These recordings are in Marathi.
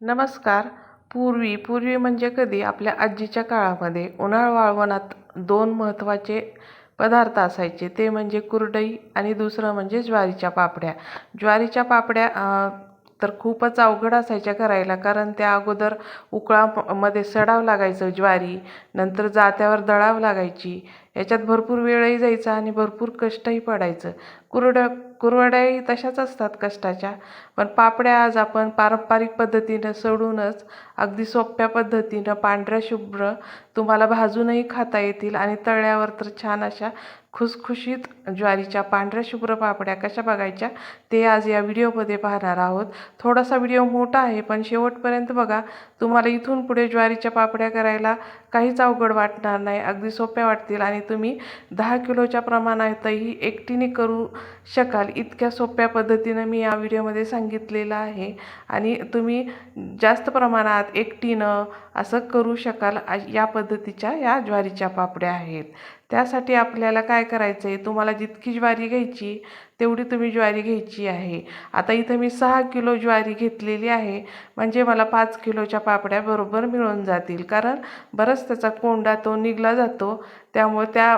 नमस्कार. पूर्वी पूर्वी म्हणजे कधी आपल्या आजीच्या काळामध्ये उन्हाळ वाळवणात दोन महत्त्वाचे पदार्थ असायचे. ते म्हणजे कुरडई आणि दुसरं म्हणजे ज्वारीच्या पापड्या. ज्वारीच्या पापड्या तर खूपच अवघड असायच्या करायला कारण त्या अगोदर उकळामध्ये सडावं लागायचं ज्वारी नंतर जात्यावर दळावं लागायची याच्यात भरपूर वेळही जायचा आणि भरपूर कष्टही पडायचं. कुरड कुरवड्याही तशाच असतात कष्टाच्या. पण पापड्या आज आपण पारंपरिक पद्धतीनं सोडूनच अगदी सोप्या पद्धतीनं पांढऱ्या शुभ्र तुम्हाला भाजूनही खाता येतील आणि तळल्यावर तर छान अशा खुसखुशीत ज्वारीच्या पांढऱ्या शुभ्र पापड्या कशा बघायच्या ते आज या व्हिडिओमध्ये पाहणार आहोत. थोडासा व्हिडिओ मोठा आहे पण शेवटपर्यंत बघा तुम्हाला इथून पुढे ज्वारीच्या पापड्या करायला काहीच अवघड वाटणार नाही. अगदी सोप्या वाटतील आणि तुम्ही दहा किलोच्या प्रमाणातही एकटीने करू शकाल. इतक्या सोप्या पद्धतीनं मी या व्हिडिओमध्ये सांगितलेलं आहे. आणि तुम्ही जास्त प्रमाणात एकटीनं असं करू शकाल या पद्धतीच्या या ज्वारीच्या पापड्या आहेत. त्यासाठी आपल्याला काय करायचं आहे तुम्हाला जितकी ज्वारी घ्यायची तेवढी तुम्ही ज्वारी घ्यायची आहे. आता इथं मी सहा किलो ज्वारी घेतलेली आहे. म्हणजे मला पाच किलोच्या पापड्या बरोबर मिळून जातील. कारण बरंच त्याचा कोंडा तो निघला जातो. त्यामुळे त्या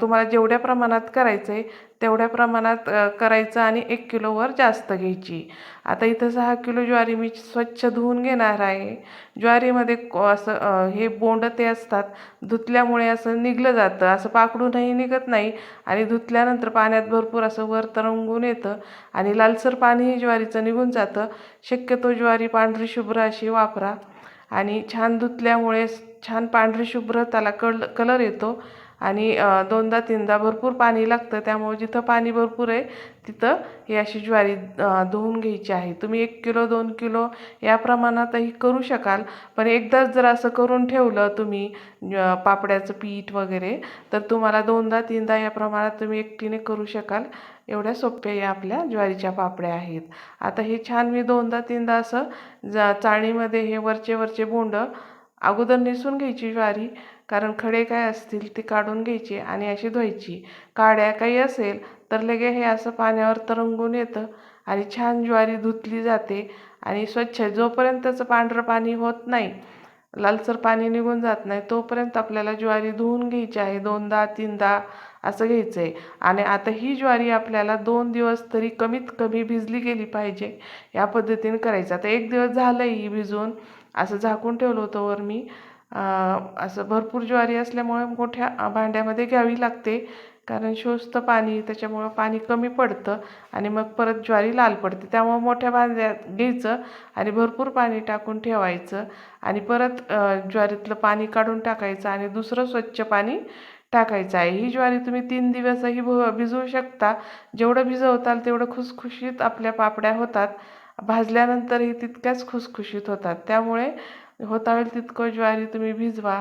तुम्हाला जेवढ्या प्रमाणात करायचं आहे तेवढ्या प्रमाणात करायचं आणि एक किलोवर जास्त घ्यायची. आता इथं सहा किलो ज्वारी मी स्वच्छ धुवून घेणार आहे. ज्वारीमध्ये असं हे बोंड ते असतात धुतल्यामुळे असं निघलं जातं. असं पाकडूनही निघत नाही आणि धुतल्यानंतर पाण्यात भरपूर असं वर तरंगून येतं आणि लालसर पाणीही ज्वारीचं निघून जातं. शक्यतो ज्वारी पांढरी शुभ्र अशी वापरा आणि छान धुतल्यामुळे छान पांढरी शुभ्र त्याला कल कलर येतो. आणि दोनदा तीनदा भरपूर पाणी लागतं. त्यामुळे जिथं पाणी भरपूर आहे तिथं ही अशी ज्वारी धुवून घ्यायची आहे. तुम्ही एक किलो दोन किलो या प्रमाणातही करू शकाल. पण एकदाच जर असं करून ठेवलं तुम्ही पापड्याचं पीठ वगैरे तर तुम्हाला दोनदा तीनदा या प्रमाणात तुम्ही एकटीने करू शकाल. एवढ्या सोप्या या आपल्या ज्वारीच्या पापड्या आहेत. आता हे छान मी दोनदा तीनदा असं जा चाळणीमध्ये हे वरचे वरचे बोंड अगोदर निसून घ्यायची ज्वारी. कारण खडे काय असतील ते काढून घ्यायचे आणि अशी धुवायची. काड्या काही असेल तर लगे हे असं पाण्यावर तरंगून येतं आणि छान ज्वारी धुतली जाते आणि स्वच्छ जोपर्यंत त्याचं पांढरं पाणी होत नाही लालसर पाणी निघून जात नाही तोपर्यंत आपल्याला ज्वारी धुवून घ्यायची आहे. दोनदा तीनदा असं घ्यायचं आहे आणि आता ही ज्वारी आपल्याला दोन दिवस तरी कमीत कमी भिजली गेली पाहिजे या पद्धतीने करायचं. आता एक दिवस झालं ही भिजून असं झाकून ठेवलं होतं वर मी. असं भरपूर ज्वारी असल्यामुळे मोठ्या भांड्यामध्ये घ्यावी लागते. कारण शोषतं पाणी त्याच्यामुळं पाणी कमी पडतं आणि मग परत ज्वारी लाल पडते. त्यामुळं मोठ्या भांड्यात घ्यायचं आणि भरपूर पाणी टाकून ठेवायचं आणि परत ज्वारीतलं पाणी काढून टाकायचं आणि दुसरं स्वच्छ पाणी टाकायचं आहे. ही ज्वारी तुम्ही तीन दिवसही भ भिजवू शकता. जेवढं भिजवताल तेवढं खुसखुशीत आपल्या पापड्या होतात. भाजल्यानंतरही तितक्याच खुसखुशीत होतात. त्यामुळे होता होईल तितकं ज्वारी तुम्ही भिजवा.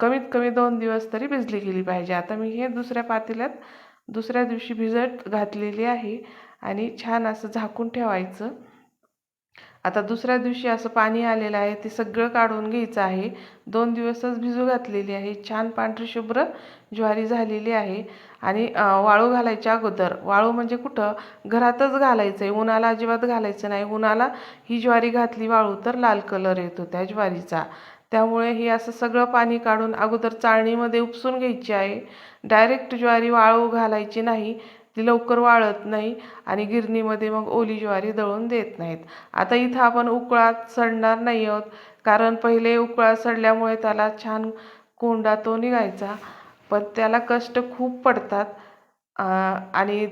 कमीत कमी दोन दिवस तरी भिजली गेली पाहिजे. आता मी हे दुसऱ्या पातेल्यात दुसऱ्या दिवशी भिजत घातलेली आहे आणि छान असं झाकून ठेवायचं. आता दुसऱ्या दिवशी असं पाणी आलेलं आहे ते सगळं काढून घ्यायचं आहे. दोन दिवसच भिजू घातलेली आहे. छान पांढरी शुभ्र ज्वारी झालेली आहे. आणि वाळू घालायच्या अगोदर वाळू म्हणजे कुठं? घरातच घालायचं आहे उन्हाला अजिबात घालायचं नाही. उन्हाला ही ज्वारी घातली वाळू तर लाल कलर येतो त्या ज्वारीचा. त्यामुळे हे असं सगळं पाणी काढून अगोदर चाळणीमध्ये उपसून घ्यायची आहे. डायरेक्ट ज्वारी वाळू घालायची नाही. ती लवकर वाळत नाही आणि गिरणीमध्ये मग ओली ज्वारी दळून देत नाहीत. आता इथं आपण उकळात सडणार नाही आहोत कारण पहिले उकळात सडल्यामुळे त्याला छान कोंडा तो निघायचा पण त्याला कष्ट खूप पडतात आणि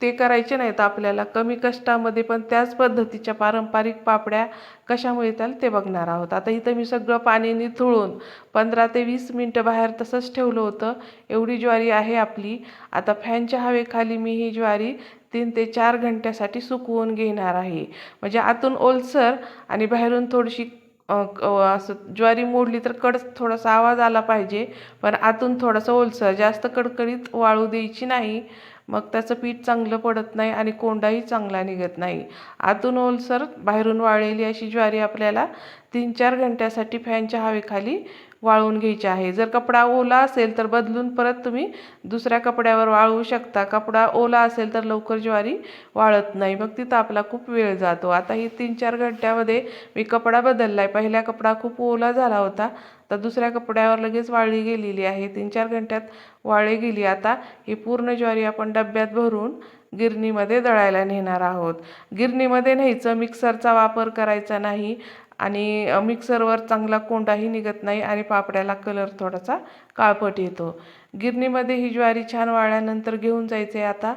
ते करायचे नाहीत आपल्याला. कमी कष्टामध्ये पण त्याच पद्धतीच्या पारंपरिक पापड्या कशा येतात ते बघणार आहोत. आता इथं मी सगळं पाणी निथळून पंधरा ते वीस मिनटं बाहेर तसंच ठेवलं होतं. एवढी ज्वारी आहे आपली. आता फॅनच्या हवेखाली मी ही ज्वारी तीन ते चार घंट्यासाठी सुकवून घेणार आहे. म्हणजे आतून ओलसर आणि बाहेरून थोडीशी असं ज्वारी मोडली तर कड थोडासा आवाज आला पाहिजे. पण आतून थोडंसं ओलसर. जास्त कडकडीत वाळू द्यायची नाही. मग त्याचं पीठ चांगलं पडत नाही आणि कोंडाही चांगला निघत नाही. आतून ओलसर बाहेरून वाळलेली अशी ज्वारी आपल्याला तीन चार घंट्यासाठी फॅनच्या हवेखाली वाळवून घ्यायची आहे. जर कपडा ओला असेल तर बदलून परत तुम्ही दुसऱ्या कपड्यावर वाळवू शकता. कपडा ओला असेल तर लवकर ज्वारी वाळत नाही. मग तिथं आपला खूप वेळ जातो. आता ही तीन चार घंट्यामध्ये मी कपडा बदलला आहे पहिला कपडा खूप ओला झाला होता. तर दुसऱ्या कपड्यावर लगेच वाळली गेलेली आहे. तीन चार घंट्यात वाळली गेली. आता ही पूर्ण ज्वारी आपण डब्यात भरून गिरणीमध्ये दळायला नेणार आहोत. गिरणीमध्ये न्यायचं. मिक्सरचा वापर करायचा नाही. आणि मिक्सरवर चांगला कोंडाही निघत नाही आणि पापड्याला कलर थोडासा काळपट येतो. गिरणीमध्ये ही ज्वारी छान वाळल्यानंतर घेऊन जायचे आहे आता.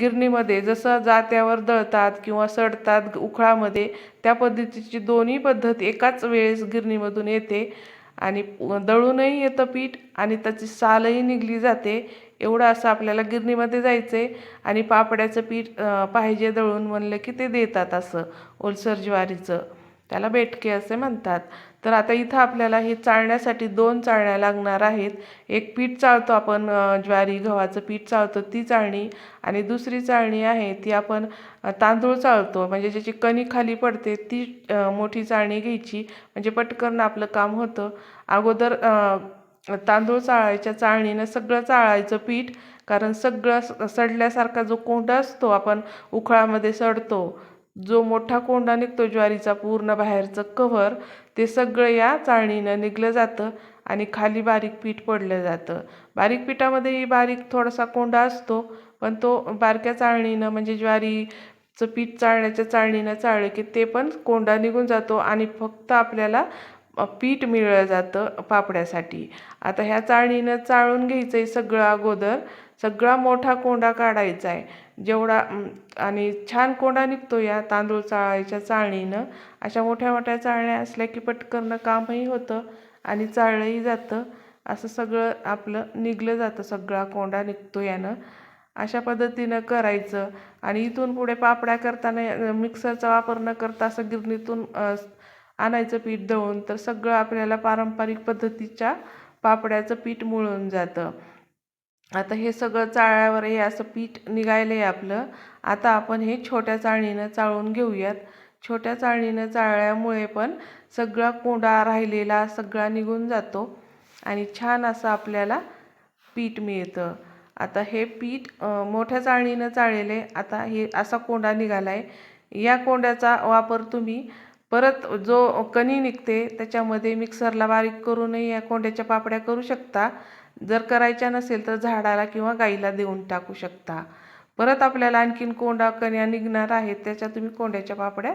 गिरणीमध्ये जसं जात्यावर दळतात किंवा सडतात उखळामध्ये त्या पद्धतीची दोन्ही पद्धत एकाच वेळेस गिरणीमधून येते आणि दळूनही येतं पीठ आणि त्याची सालही निघली जाते. एवढं असं आपल्याला गिरणीमध्ये जायचं आहे आणि पापड्याचं पीठ पाहिजे दळून म्हणलं की ते देतात असं ओलसर ज्वारीचं. त्याला बेटके असे म्हणतात. तर आता इथं आपल्याला हे चाळण्यासाठी दोन चाळण्या लागणार आहेत. एक पीठ चाळतो आपण ज्वारी गव्हाचं पीठ चाळतो ती चाळणी. आणि दुसरी चाळणी आहे ती आपण तांदूळ चाळतो. म्हणजे ज्याची कणी खाली पडते ती मोठी चाळणी घ्यायची. म्हणजे पटकन आपलं काम होतं. अगोदर तांदूळ चाळायच्या चाळणीनं सगळं चाळायचं पीठ. कारण सगळं सडल्यासारखा जो कोंडा असतो आपण उखळामध्ये सडतो. जो मोठा कोंडा निघतो ज्वारीचा पूर्ण बाहेरचं कव्हर ते सगळं या चाळणीनं निघलं जातं आणि खाली बारीक पीठ पडलं जातं. बारीक पिठामध्येही बारीक थोडासा कोंडा असतो पण तो बारक्या चाळणीनं म्हणजे ज्वारीचं पीठ चाळण्याच्या चाळणीनं चाळलं की ते पण कोंडा निघून जातो आणि फक्त आपल्याला पीठ मिळलं जातं पापड्यासाठी. आता ह्या चाळणीनं चाळून घ्यायचं आहे सगळं अगोदर. सगळा मोठा कोंडा काढायचा आहे जेवढा आणि छान कोंडा निघतो या तांदूळ चाळायच्या चाळणीनं. अशा मोठ्या मोठ्या चाळण्या असल्या की पटकन कामही होतं आणि चाळलंही जातं. असं सगळं आपलं निघलं जातं. सगळा कोंडा निघतो यानं. अशा पद्धतीनं करायचं. आणि इथून पुढे पापड्या करताना मिक्सरचा वापर न करता असं गिरणीतून आणायचं पीठ दळून तर सगळं आपल्याला पारंपरिक पद्धतीच्या पापड्याचं पीठ मिळून जातं. आता हे सगळं चाळल्यावर हे असं पीठ निघायलं आहे आपलं. आता आपण हे छोट्या चाळणीनं चाळून घेऊयात. छोट्या चाळणीनं चाळल्यामुळे पण सगळा कोंडा राहिलेला सगळा निघून जातो आणि छान असं आपल्याला पीठ मिळतं. आता हे पीठ मोठ्या चाळणीनं चाळलेले आता हे असा कोंडा निघाला आहे. या कोंड्याचा वापर तुम्ही परत जो कणी निघते त्याच्यामध्ये मिक्सरला बारीक करूनही या कोंड्याच्या पापड्या करू शकता. जर करायच्या नसेल तर झाडाला किंवा गाईला देऊन टाकू शकता. परत आपल्याला आणखीन कोंडा कण्या निघणार आहेत त्याच्या तुम्ही कोंड्याच्या पापड्या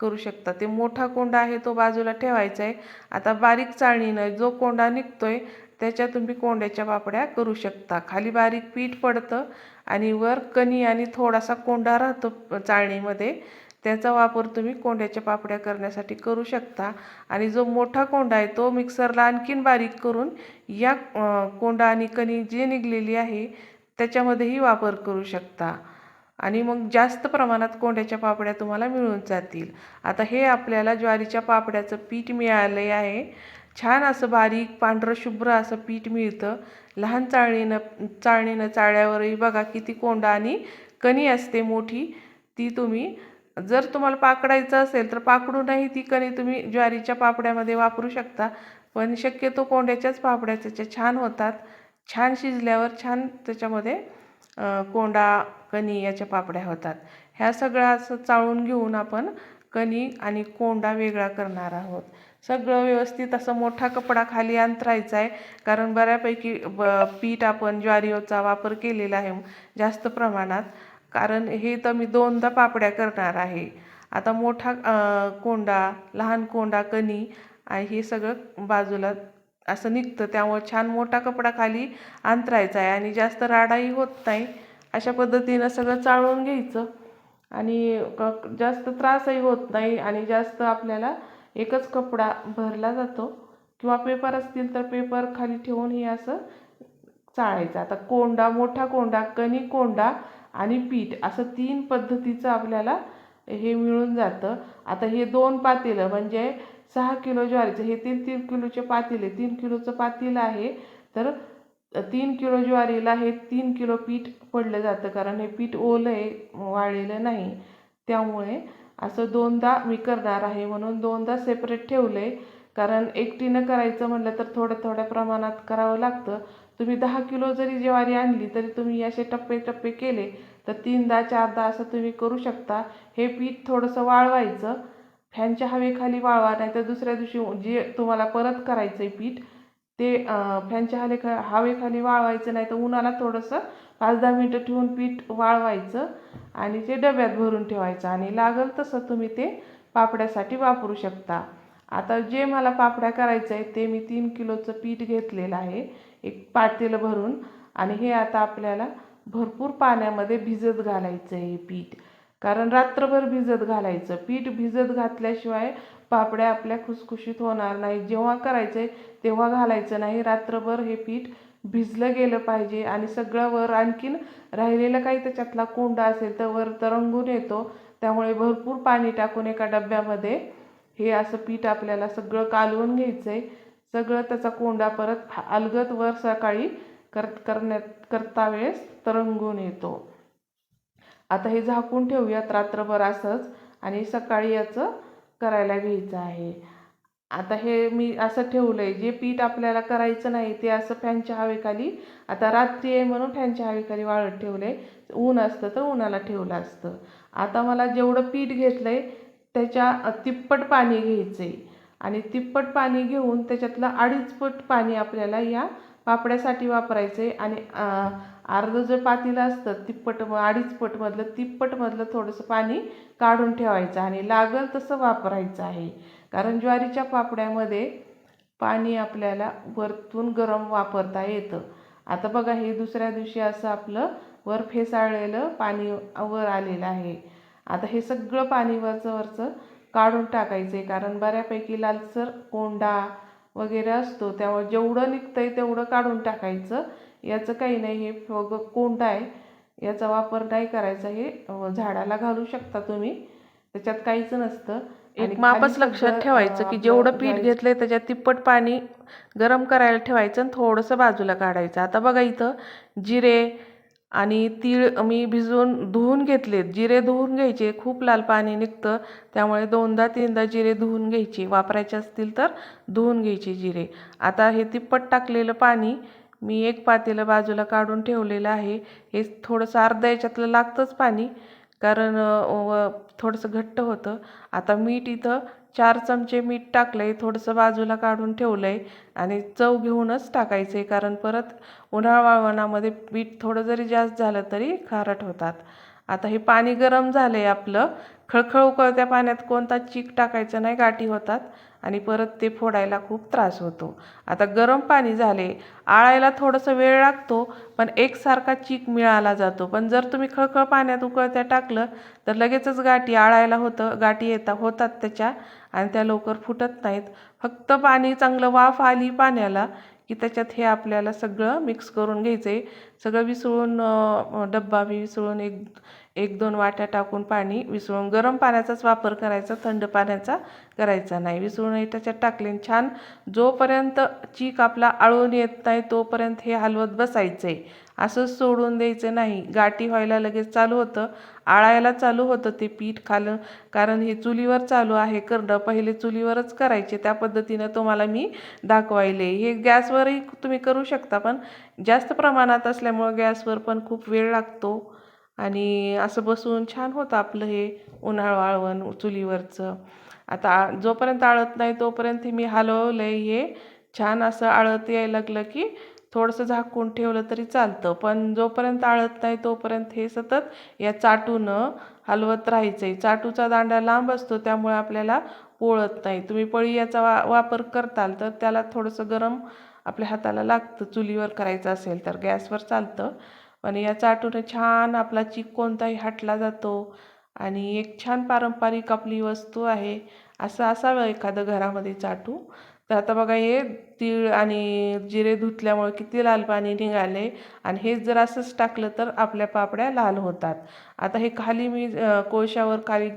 करू शकता. ते मोठा कोंडा आहे तो बाजूला ठेवायचा आहे. आता बारीक चाळणीनं जो कोंडा निघतोय त्याच्या तुम्ही कोंड्याच्या पापड्या करू शकता. खाली बारीक पीठ पडतं आणि वर कणी आणि थोडासा कोंडा राहतो चाळणीमध्ये. त्याचा वापर तुम्ही कोंड्याच्या पापड्या करण्यासाठी करू शकता. आणि जो मोठा कोंडा आहे तो मिक्सरला आणखीन बारीक करून या कोंडा आणि कणी जी निघलेली आहे त्याच्यामध्येही वापर करू शकता. आणि मग जास्त प्रमाणात कोंड्याच्या पापड्या तुम्हाला मिळून जातील. आता हे आपल्याला ज्वारीच्या पापड्याचं पीठ मिळाले आहे. छान असं बारीक पांढरं शुभ्र असं पीठ मिळतं. लहान चाळणीनं चाळणीनं चाळ्यावरही बघा किती कोंडा आणि कणी असते मोठी. ती तुम्ही जर तुम्हाला पाकडायचं असेल तर पाकडूनही ती कणी तुम्ही ज्वारीच्या पापड्यामध्ये वापरू शकता. पण शक्यतो कोंड्याच्याच पापड्या त्याच्या छान होतात छान शिजल्यावर छान त्याच्यामध्ये कोंडा कणी याच्या पापड्या होतात. ह्या सगळ्या असं चाळून घेऊन आपण कणी आणि कोंडा वेगळा करणार आहोत. सगळं व्यवस्थित असं मोठा कपडा खाली अंतरायचा आहे कारण बऱ्यापैकी ब पीठ आपण ज्वारीचा वापर केलेला आहे जास्त प्रमाणात. कारण हे तर मी दोनदा पापड्या करणार आहे. आता मोठा कोंडा लहान कोंडा कणी हे सगळं बाजूला असं निघतं. त्यामुळे छान मोठा कपडा खाली अंतरायचा आहे आणि जास्त राडाही होत नाही. अशा पद्धतीनं सगळं चाळून घ्यायचं आणि क- जास्त त्रासही होत नाही आणि जास्त आपल्याला एकच कपडा भरला जातो. किंवा पेपर असतील तर पेपर खाली ठेवून हे असं चाळायचं. आता कोंडा मोठा कोंडा कणी कोंडा आणि पीठ असं तीन पद्धतीचं आपल्याला हे मिळून जातं. आता हे दोन पातेलं म्हणजे सहा किलो ज्वारीचं हे तीन तीन किलोचे पातेले तीन किलोचं पातेलं आहे तर तीन किलो ज्वारीला हे तीन किलो पीठ पडलं जातं कारण हे पीठ ओलं आहे वाळलेलं नाही. त्यामुळे असं दोनदा मी करणार आहे म्हणून दोनदा सेपरेट ठेवलं आहे कारण एकटीनं करायचं म्हटलं तर थोड्या थोड्या प्रमाणात करावं लागतं. तुम्ही दहा किलो जरी ज्वारी आणली तरी तुम्ही असे टप्पे टप्पे केले तर तीनदा चारदा असं तुम्ही करू शकता. हे पीठ थोडंसं वाळवायचं. फॅनच्या हवेखाली वाळवा नाही तर दुसऱ्या दिवशी जे तुम्हाला परत करायचं आहे पीठ ते फॅनच्या हवे हवेखाली वाळवायचं नाही तर उन्हाला थोडंसं पाच दहा मिनटं ठेवून पीठ वाळवायचं आणि ते डब्यात भरून ठेवायचं. आणि लागल तसं तुम्ही ते पापड्यासाठी वापरू शकता. आता जे मला पापड्या करायचं आहे ते मी तीन किलोचं पीठ घेतलेलं आहे. एक पातेलं भरून आणि हे आता आपल्याला भरपूर पाण्यामध्ये भिजत घालायचं आहे हे पीठ. कारण रात्रभर भिजत घालायचं. पीठ भिजत घातल्याशिवाय पापड्या आपल्या खुसखुशीत होणार नाही. जेव्हा करायचं आहे तेव्हा घालायचं नाही. रात्रभर हे पीठ भिजलं गेलं पाहिजे आणि सगळं वर आणखीन राहिलेलं काही त्याच्यातला कोंडा असेल तर वर तरंगून येतो. त्यामुळे भरपूर पाणी टाकून एका डब्यामध्ये हे असं पीठ आपल्याला सगळं कालवून घ्यायचं आहे सगळं त्याचा कोंडा परत अलगद वर सकाळी कर करण्यात करता वेळेस तरंगून येतो. आता हे झाकून ठेवूयात रात्रभर असंच आणि सकाळी याचं करायला घ्यायचं आहे. आता हे मी असं ठेवलं आहे जे पीठ आपल्याला करायचं नाही ते असं फॅनच्या हवेखाली आता रात्री आहे म्हणून फॅनच्या हवेखाली वाळत ठेवलं आहे ऊन असतं तर उन्हाला ठेवलं असतं. आता मला जेवढं पीठ घेतलं आहे त्याच्या तिप्पट पाणी घ्यायचं आहे आणि तिप्पट पाणी घेऊन त्याच्यातलं अडीच पट पाणी आपल्याला या पापड्यासाठी वापरायचं आहे आणि अर्ध अर्धं जे पातेलं असतं तिप्पट म- अडीच पटमधलं तिप्पटमधलं थोडंसं पाणी काढून ठेवायचं आणि लागल तसं वापरायचं आहे. कारण ज्वारीच्या पापड्यामध्ये पाणी आपल्याला वरतून गरम वापरता येतं. आता बघा हे दुसऱ्या दिवशी असं आपलं वर फेसाळलेलं पाणी वर आलेलं आहे. आता हे सगळं पाणी वरचं वरचं काढून टाकायचं. आहे कारण बऱ्यापैकी लालसर कोंडा वगैरे असतो त्यामुळे जेवढं निघतंय तेवढं काढून टाकायचं. याचं काही नाही हे फग कोंडा आहे. याचा वापर नाही करायचा हे झाडाला घालू शकता तुम्ही. त्याच्यात काहीच नसतं. एक मापच लक्षात ठेवायचं की जेवढं पीठ घेतलंय त्याच्यात तिप्पट पाणी गरम करायला ठेवायचं आणि थोडंसं बाजूला काढायचं. आता बघा इथं जिरे आणि तीळ मी भिजवून धुवून घेतलेत. जिरे धुवून घ्यायचे खूप लाल पाणी निघतं. त्यामुळे दोनदा तीनदा जिरे धुवून घ्यायचे. वापरायचे असतील तर धुवून घ्यायचे जिरे. आता हे तिप्पट टाकलेलं पाणी मी एक पातेलं बाजूला काढून ठेवलेलं आहे. हे थोडंसं अर्धा याच्यातलं लागतंच पाणी कारण थोडंसं घट्ट होतं. आता मीठ इथं चार चमचे मीठ टाकलं आहे थोडंसं बाजूला काढून ठेवलं आहे आणि चव घेऊनच टाकायचं आहे कारण परत उन्हाळा वाळवणामध्ये पीठ थोडं जरी जास्त झालं तरी खारट होतात. आता हे पाणी गरम झालं आहे आपलं खळखळ उकळत्या पाण्यात कोणता चीक टाकायचा नाही गाठी होतात आणि परत ते फोडायला खूप त्रास होतो. आता गरम पाणी झाले आळायला थोडंसं वेळ लागतो पण एकसारखा चीक मिळाला जातो. पण जर तुम्ही खळखळ पाण्यात उकळत्या टाकलं तर लगेचच गाठी आळायला होतं गाठी येता होतात त्याच्या. आणि त्या लवकर फुटत नाहीत. फक्त पाणी चांगलं वाफ आली पाण्याला की त्याच्यात हे आपल्याला सगळं मिक्स करून घ्यायचं आहे सगळं विसळून डब्बा बी विसळून एक एक दोन वाट्या टाकून पाणी विसळून गरम पाण्याचाच वापर करायचा थंड पाण्याचा करायचा नाही. विसळून हे त्याच्यात टाकले आणि छान जोपर्यंत चीक आपला आळून येत नाही तोपर्यंत हे हलवत बसायचं आहे असंच सोडून द्यायचं नाही. गाठी व्हायला लगेच चालू होतं. आळायला चालू होतं ते पीठ खालं. कारण हे चुलीवर चालू आहे करणं पहिले चुलीवरच करायचे. त्या पद्धतीनं तुम्हाला मी दाखवायले. हे गॅसवरही तुम्ही करू शकता पण जास्त प्रमाणात असल्यामुळं गॅसवर पण खूप वेळ लागतो. आणि असं बसून छान होतं आपलं हे उन्हाळ वाळवण चुलीवरचं. आता जोपर्यंत आळत नाही तोपर्यंत मी हलवलं आहे हे. छान असं आळत यायला लागलं की थोडंसं झाकून ठेवलं तरी चालतं. पण जोपर्यंत आळत नाही तोपर्यंत हे सतत या चाटूनं हलवत राहायचं आहे चाटूचा दांडा लांब असतो त्यामुळे आपल्याला पोळत नाही. तुम्ही पळी याचा वा वापर करताल तर त्याला थोडंसं गरम आपल्या हाताला लागतं. चुलीवर करायचं असेल तर गॅसवर चालतं. पण या चाटूने छान आपला चिक कोणताही हटला जातो आणि एक छान पारंपरिक आपली वस्तू आहे. असं असावं एखादं घरामध्ये चाटू. तर आता बघा हे तीळ आणि जिरे धुतल्यामुळे किती लाल पाणी निघाले आणि हेच जर असंच टाकलं तर आपल्या पापड्या लाल होतात. आता हे खाली मी कोळशावर खाली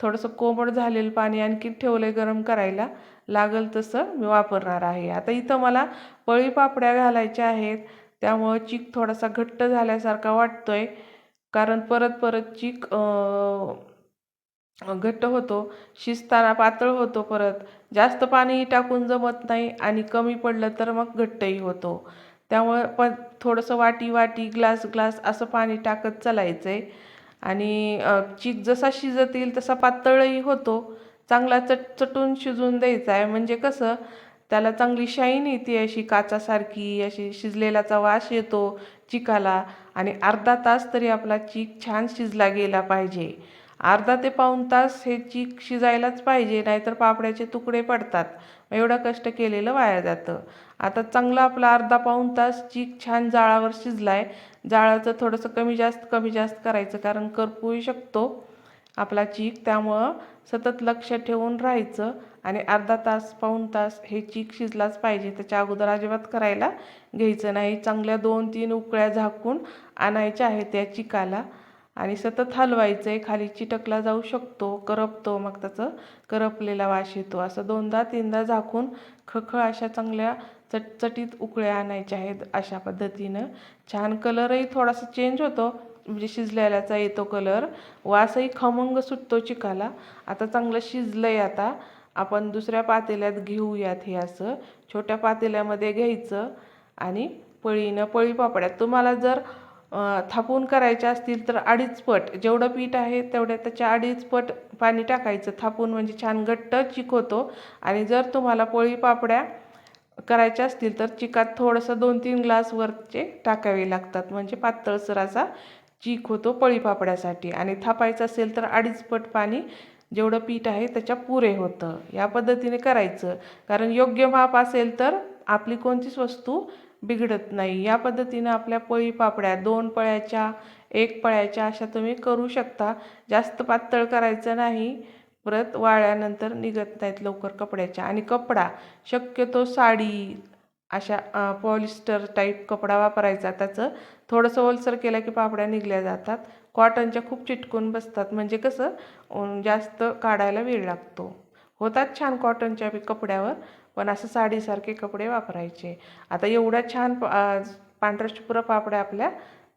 थोडंसं कोमट झालेलं पाणी आणखी ठेवलं आहे गरम करायला. लागल तसं मी वापरणार आहे. आता इथं मला पळी पापड्या घालायच्या आहेत. त्यामुळं चीक थोडासा घट्ट झाल्यासारखा वाटतोय. कारण परत परत चीक घट्ट होतो शिजताना पातळ होतो परत. जास्त पाणीही टाकून जमत नाही आणि कमी पडलं तर मग घट्टही होतो. त्यामुळं पण थोडंसं वाटी वाटी ग्लास ग्लास असं पाणी टाकत चालायचं. आहे आणि चीक जसा शिजत येईल तसा पातळही होतो. चांगला चट चटून शिजून द्यायचा आहे. म्हणजे कसं त्याला चांगली शाईन येते अशी काचासारखी अशी शिजलेलाचा वास येतो चिकाला. आणि अर्धा तास तरी आपला चीक छान शिजला गेला पाहिजे. अर्धा ते पाऊण तास हे चीक शिजायलाच पाहिजे नाहीतर पापड्याचे तुकडे पडतात. मग एवढं कष्ट केलेलं वाया जातं. आता चांगला आपला अर्धा पाऊण तास चीक छान जाळावर शिजलाय. जाळाचं थोडंसं कमी जास्त कमी जास्त करायचं कारण करपूही शकतो आपला चीक. त्यामुळं सतत लक्ष ठेवून राहायचं आणि अर्धा तास पाऊण तास हे चीक शिजलाच पाहिजे. त्याच्या अगोदर अजिबात करायला घ्यायचं नाही. चांगल्या दोन तीन उकळ्या झाकून आणायच्या आहेत त्या चिकाला. आणि सतत हलवायचं आहे खाली चिटकला जाऊ शकतो करपतो मग त्याचं करपलेला वास येतो. असं दोनदा तीनदा झाकून खळखळ अशा चांगल्या चटचटीत उकळ्या आणायच्या आहेत अशा पद्धतीनं. छान कलरही थोडासा चेंज होतो म्हणजे शिजलेल्याचा येतो कलर. वासही खमंग सुटतो चिकाला. आता चांगलं शिजलं आहे आता. आपण दुसऱ्या पातेल्यात घेऊयात हे असं. छोट्या पातेल्यामध्ये घ्यायचं आणि पळीनं पळी पापड्यात. तुम्हाला जर थापून करायच्या असतील तर अडीच पट जेवढं पीठ आहे तेवढ्या त्याच्या अडीच पट पाणी टाकायचं. थापून म्हणजे छान घट्ट चिक होतो आणि जर तुम्हाला पोळी पापड्या करायच्या असतील तर चिकात थोडंसं दोन तीन ग्लास वरचे टाकावे लागतात. म्हणजे पातळसर असा चीक होतो पळी पापड्यासाठी आणि थापायचं असेल तर अडीच पट पाणी जेवढं पीठ आहे त्याच्या पुरे होतं. या पद्धतीने करायचं. कारण योग्य माप असेल तर आपली कोणतीच वस्तू बिघडत नाही. या पद्धतीनं आपल्या पळी पापड्या दोन पळ्याच्या एक पळ्याच्या अशा तुम्ही करू शकता. जास्त पातळ करायचं नाही. परत वाळल्यानंतर निघत नाहीत लवकर कपड्याच्या. आणि कपडा शक्यतो साडी अशा पॉलिस्टर टाईप कपडा वापरायचा. त्याचं थोडंसं ओलसर केलं की पापड्या निघल्या जातात. कॉटनच्या खूप चिटकून बसतात. म्हणजे कसं जास्त काढायला वेळ लागतो. होतात छान कॉटनच्या कपड्यावर. पण असं साडीसारखे कपडे वापरायचे. आता एवढ्या छान प- पांढऱ्या शुभ्र पापड्या आपल्या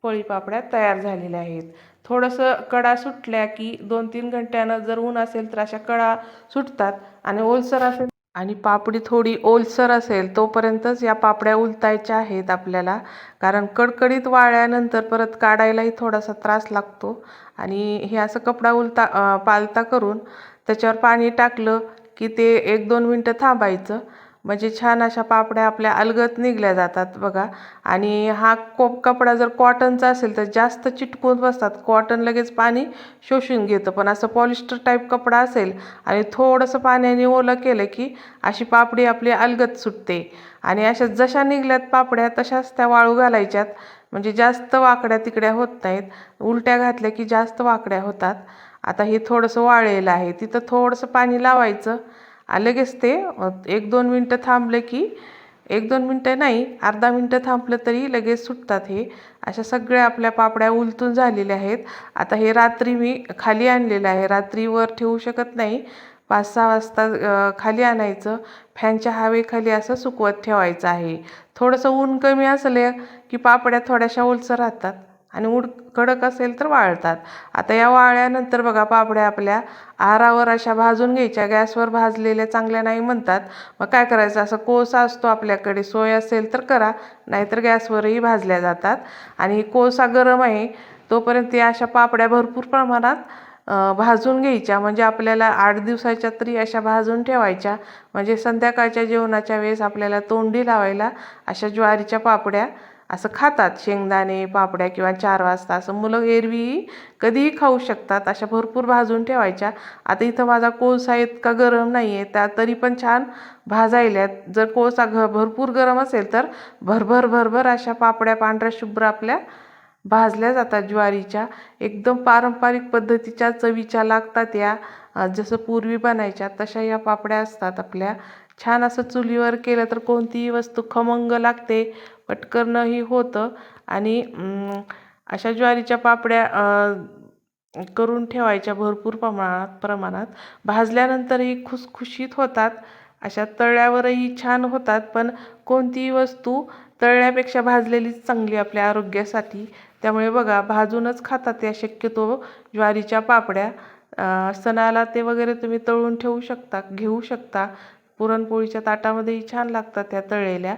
पोळी पापड्या तयार झालेल्या आहेत. थोडंसं कडा सुटल्या की दोन तीन घंट्यानं जर ऊन असेल तर अशा कडा सुटतात आणि ओलसर असेल आणि पापडी थोडी ओलसर असेल तोपर्यंतच या पापड्या उलटायच्या आहेत आपल्याला. कारण कडकडीत वाळल्यानंतर परत काढायलाही थोडासा त्रास लागतो. आणि हे असं कपडा उलता पालता करून त्याच्यावर पाणी टाकलं की ते एक दोन मिनटं थांबायचं. म्हणजे छान अशा पापड्या आपल्या अलगत निघल्या जातात बघा. आणि हा को कपडा जर कॉटनचा असेल तर जास्त चिटकून बसतात. कॉटन लगेच पाणी शोषून घेतं. पण असं पॉलिस्टर टाईप कपडा असेल आणि थोडंसं पाण्याने ओलं केलं की अशी पापडी आपली अलगत सुटते. आणि अशा जशा निघल्यात पापड्या तशाच त्या वाळू घालायच्यात. म्हणजे जास्त वाकड्या तिकड्या होत नाहीत. उलट्या घातल्या की जास्त वाकड्या होतात. आता हे थोडंसं वाळलेलं आहे. तिथं थोडंसं पाणी लावायचं. लगेच ते एक दोन मिनटं थांबलं की एक दोन मिनटं नाही अर्धा मिनटं थांबलं तरी लगेच सुटतात हे. अशा सगळ्या आपल्या पापड्या उलतून झालेल्या आहेत. आता हे रात्री मी खाली आणलेलं आहे. रात्रीवर ठेवू शकत नाही. पाच सहा वाजता खाली आणायचं. फॅनच्या हवेखाली असं सुकवत ठेवायचं आहे. थोडंसं ऊन कमी असलं की पापड्या थोड्याशा ओलसर राहतात. आणि उड कडक असेल तर वाळतात. आता या वाळल्यानंतर बघा पापड्या आपल्या आहारावर अशा भाजून घ्यायच्या. गॅसवर भाजलेल्या चांगल्या नाही म्हणतात. मग काय करायचं? असं कोसा असतो आपल्याकडे. सोय असेल तर करा. नाहीतर गॅसवरही भाजल्या जातात. आणि कोसा गरम आहे तोपर्यंत या अशा पापड्या भरपूर प्रमाणात भाजून घ्यायच्या. म्हणजे आपल्याला आठ दिवसाच्या तरी अशा भाजून ठेवायच्या. म्हणजे संध्याकाळच्या जेवणाच्या वेळेस आपल्याला तोंडी लावायला अशा ज्वारीच्या पापड्या असं खातात शेंगदाणे पापड्या किंवा चार वाजता. असं मुलं एरवी कधीही खाऊ शकतात. अशा भरपूर भाजून ठेवायच्या. आता इथं माझा कोळसा इतका गरम नाही आहे त्या तरी पण छान भाजायल्यात. जर कोळसा घ भरपूर गरम असेल तर भरभर भरभर अशा पापड्या पांढऱ्या शुभ्र आपल्या भाजल्या जातात ज्वारीच्या. एकदम पारंपरिक पद्धतीच्या चवीच्या लागतात या. जसं पूर्वी बनायच्या तशा या पापड्या असतात आपल्या. छान असं चुलीवर केलं तर कोणतीही वस्तू खमंग लागते. पटकनही होतं. आणि अशा ज्वारीच्या पापड्या करून ठेवायच्या भरपूर प्रमाणात प्रमाणात. भाजल्यानंतरही खुसखुशीत होतात. अशा तळल्यावरही छान होतात. पण कोणतीही वस्तू तळल्यापेक्षा भाजलेलीच चांगली आपल्या आरोग्यासाठी. त्यामुळे बघा भाजूनच खातात या शक्यतो ज्वारीच्या पापड्या. सणाला ते वगैरे तुम्ही तळून ठेवू शकता घेऊ शकता. पुरणपोळीच्या ताटामध्येही छान लागतात त्या तळलेल्या.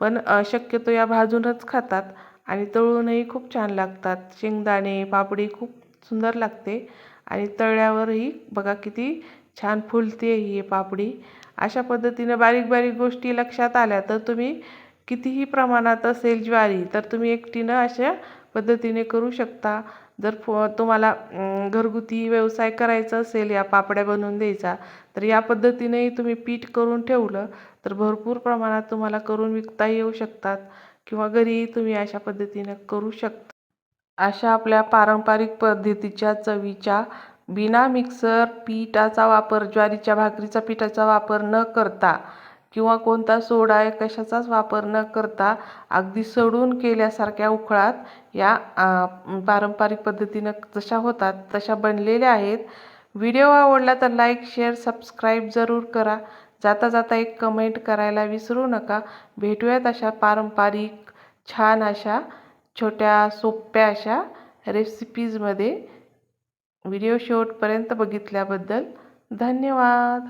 पण शक्यतो या भाजूनच खातात आणि तळूनही खूप छान लागतात. शेंगदाणे पापडी खूप सुंदर लागते आणि तळल्यावरही बघा किती छान फुलते ही पापडी. अशा पद्धतीनं बारीक बारीक गोष्टी लक्षात आल्या तर तुम्ही कितीही प्रमाणात असेल ज्वारी तर तुम्ही एकटीनं अशा पद्धतीने करू शकता. जर फो तुम्हाला घरगुती व्यवसाय करायचा असेल या पापड्या बनवून द्यायचा तर या पद्धतीनेही तुम्ही पीठ करून ठेवलं तर भरपूर प्रमाणात तुम्हाला करून विकता येऊ शकतात किंवा घरीही तुम्ही अशा पद्धतीनं करू शकता. अशा आपल्या पारंपरिक पद्धतीच्या चवीच्या बिना मिक्सर पिठाचा वापर ज्वारीच्या भाकरीचा पिठाचा वापर न करता किंवा कोणता सोडा आहे कशाचाच वापर न करता अगदी सडून केल्यासारख्या उखळात या पारंपरिक पद्धतीनं जशा होतात तशा बनलेल्या आहेत. व्हिडिओ आवडला तर लाईक शेअर सबस्क्राईब जरूर करा. जाता जाता एक कमेंट करायला विसरू नका. भेटूयात अशा पारंपरिक छान अशा छोट्या सोप्या अशा रेसिपीजमध्ये व्हिडिओ शेवटपर्यंत बघितल्याबद्दल धन्यवाद.